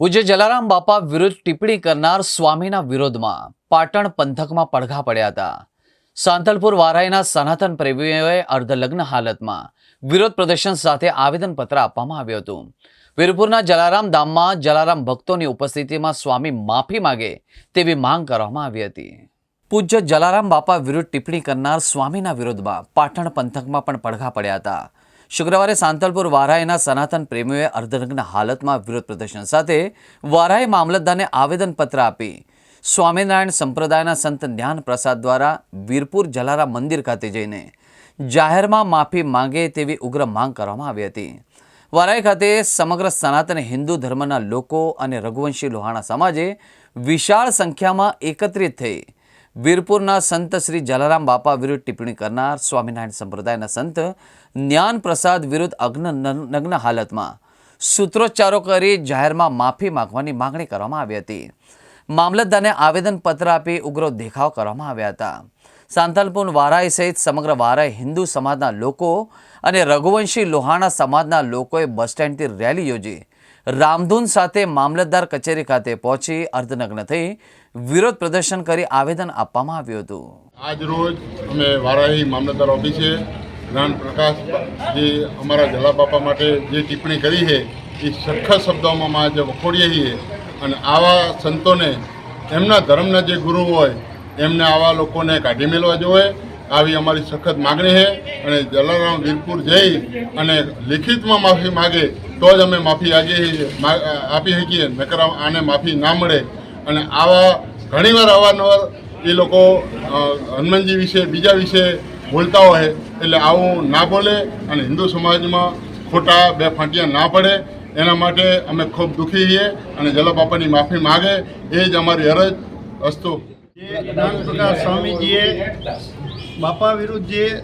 પૂજ્ય જલારામ બાપા વિરુદ્ધ ટિપ્પણી કરનાર સ્વામીના વિરોધમાં પાટણ પંથકમાં પડઘા પડ્યા હતા. સાંતલપુર વારાઈના સનાતન પ્રેમીઓએ અર્ધલગ્ન હાલતમાં વિરોધ પ્રદર્શન સાથે આવેદનપત્ર આપવામાં આવ્યું હતું. વીરપુરના જલારામ ધામમાં જલારામ ભક્તોની ઉપસ્થિતિમાં સ્વામી માફી માગે તેવી માંગ કરવામાં આવી હતી. પૂજ્ય જલારામ બાપા વિરુદ્ધ ટિપ્પણી કરનાર સ્વામીના વિરોધમાં પાટણ પંથકમાં પણ પડઘા પડ્યા હતા. શુક્રવારે સાંતલપુર વારાઈના સનાતન પ્રેમીઓએ અર્ધનગ્ન હાલતમાં વિરોધ પ્રદર્શન સાથે વારાઈ મામલતદારને આવેદનપત્ર આપી. સ્વામિનારાયણ સંપ્રદાયના સંત જ્ઞાન પ્રસાદ દ્વારા વીરપુર જલારા મંદિર ખાતે જઈને જાહેરમાં માફી માંગે તેવી ઉગ્ર માંગ કરવામાં આવી હતી. વારાઈ ખાતે સમગ્ર સનાતન હિન્દુ ધર્મના લોકો અને રઘુવંશી લોહાણા સમાજે વિશાળ સંખ્યામાં એકત્રિત થઈ વીરપુરના સંત શ્રી જલારામ બાપા વિરુદ્ધ ટિપ્પણી કરનાર સ્વામિનારાયણ સંપ્રદાયના સંત જ્ઞાન પ્રસાદ વિરુદ્ધ અગ્ન નગ્ન હાલતમાં સૂત્રોચ્ચારો કરી જાહેરમાં માફી માંગવાની માંગણી કરવામાં આવી હતી. મામલતદારને આવેદનપત્ર આપી ઉગ્ર દેખાવ કરવામાં આવ્યા હતા. સાંતલપુર વારાઈ સહિત સમગ્ર વારાઈ હિન્દુ સમાજના લોકો અને રઘુવંશી લોહાણા સમાજના લોકોએ બસ સ્ટેન્ડથી રેલી યોજી રામધૂન સાથે મામલતદાર કચેરી ખાતે પહોંચી અર્ધનગ્ન થઈ વિરોધ પ્રદર્શન કરી આવેદન આપવામાં આવ્યું હતું. આજ રોજ અમે વારાહી મામલતદાર ઓફિસે જ્ઞાન પ્રકાશ જે અમારા જલા બાપા માટે જે ટિપ્પણી કરી છે, એ સખત શબ્દોમાં આજે વખોડીએ છીએ અને આવા સંતોને, એમના ધર્મના જે ગુરુ હોય, એમને આવા લોકોને કાઢી મેળવા જોઈએ. આવી અમારી સખત માગણી છે અને જલારામ વીરપુર જઈ અને લિખિતમાં માફી માગે તો જ અમે માફી મા- આપી શકીએ, નકર આને માફી ના મળે. અને આવા ઘણીવાર અવારનવાર એ લોકો હનુમાનજી વિશે, બીજા વિશે બોલતા હોય, એટલે આવું ના બોલે અને હિન્દુ સમાજમાં ખોટા બે ફાંટિયા ના પડે. એના માટે અમે ખૂબ દુઃખી છીએ અને જલો બાપાની માફી માગે. એ જ અમારી અરજ. અસ્તુ. સ્વામીજીએ બાપા વિરુદ્ધ જે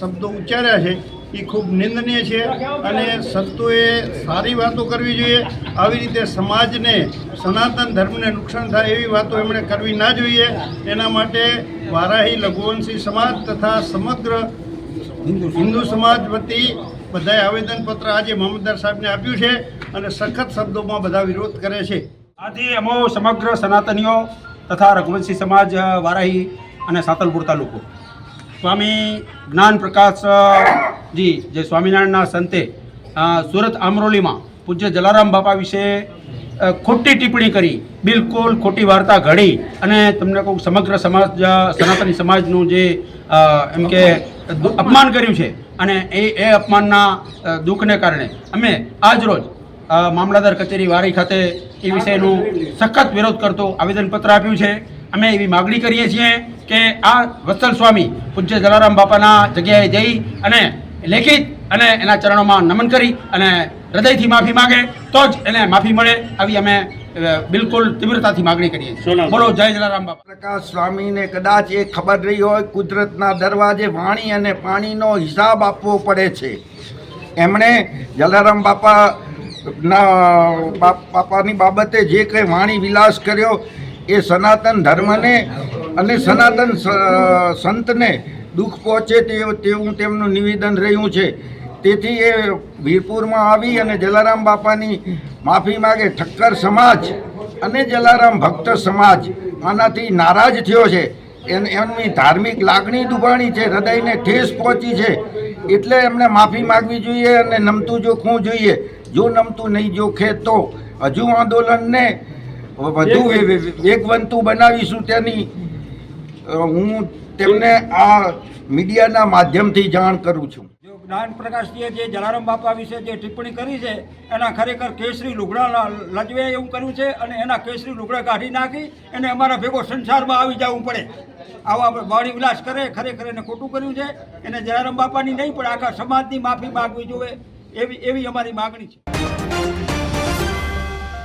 શબ્દો ઉચ્ચાર્યા છે એ ખૂબ નિંદનીય છે અને સંતોએ સારી વાતો કરવી જોઈએ. આવી રીતે સમાજને સનાતન ધર્મને નુકસાન થાય એવી વાતો એમણે કરવી ના જોઈએ. એના માટે વારાહી લઘુવંશી સમાજ તથા સમગ્ર હિન્દુ સમાજ. વતી બધાએ આવેદનપત્ર આજે મામલતદાર સાહેબને આપ્યું છે અને સખત શબ્દોમાં બધા વિરોધ કરે છે. આથી અમો સમગ્ર સનાતનીઓ તથા રઘુવંશી સમાજ વારાહી અને સાતલપુર તાલુકો. સ્વામી જ્ઞાન પ્રકાશજી જે સ્વામિનારાયણના સંતે સુરત આમરોલીમાં પૂજ્ય જલારામ બાપા વિશે ખોટી ટિપ્પણી કરી બિલકુલ ખોટી વાર્તા ઘડી અને તમને કહું સમગ્ર સમાજ સનાતની સમાજનું જે એમ કે અપમાન કર્યું છે અને એ એ અપમાનના દુઃખને કારણે અમે આજ રોજ અ, કચેરી વારી ખાતે એ વિષયનું સખત વિરોધ કરતો આવેદનપત્ર આપ્યું છે. અમે એવી માગણી કરીએ છીએ કે આ વત્સલ સ્વામી પૂજ્ય જલારામ બાપાના જગ્યાએ જઈ અને લેખિત અને એના ચરણોમાં નમન કરી અને હૃદયથી માફી માગે તો જ એને માફી મળે આવી અમે બિલકુલ તીવ્રતાથી માગણી કરીએ છીએ. બોલો જય જલારામ બાપા. પ્રકાશ સ્વામીને કદાચ એ ખબર રહી હોય કુદરતના દરવાજે વાણી અને પાણીનો હિસાબ આપવો પડે છે. એમણે જલારામ બાપા ના બાપાની બાબતે જે કંઈ વાણી વિલાસ કર્યો એ સનાતન ધર્મને અને સનાતન સંતને દુઃખ પહોંચે તે તેવું તેમનું નિવેદન રહ્યું છે. તેથી એ વીરપુરમાં આવી અને જલારામ બાપાની માફી માગે. ઠક્કર સમાજ અને જલારામ ભક્ત સમાજ આનાથી નારાજ થયો છે. એન- એમની ધાર્મિક લાગણી દુભાણી છે. હૃદયને ઠેસ પહોંચી છે. એટલે એમને માફી માગવી જોઈએ અને નમતું જોખવું જોઈએ. જો નમતું નહીં જોખે તો હજુ આંદોલનને વધુ વેગવંતું બનાવીશું તેની હું તેમને આ મીડિયાના માધ્યમથી જાણ કરું છું. જો જ્ઞાન પ્રકાશજીએ જે જલારામ બાપા વિશે જે ટિપ્પણી કરી છે, એના ખરેખર કેસરી લુગડા લજવે એવું કર્યું છે અને એના કેસરી લુગડા કાઢી નાખી અને અમારા ભેગો સંસારમાં આવી જવું પડે. આવા વાણી વિલાસ કરે, ખરેખર એને ખોટું કર્યું છે. એને જલારામ બાપાની નહીં, પણ આખા સમાજની માફી માગવી જોઈએ. એવી એવી અમારી માગણી છે.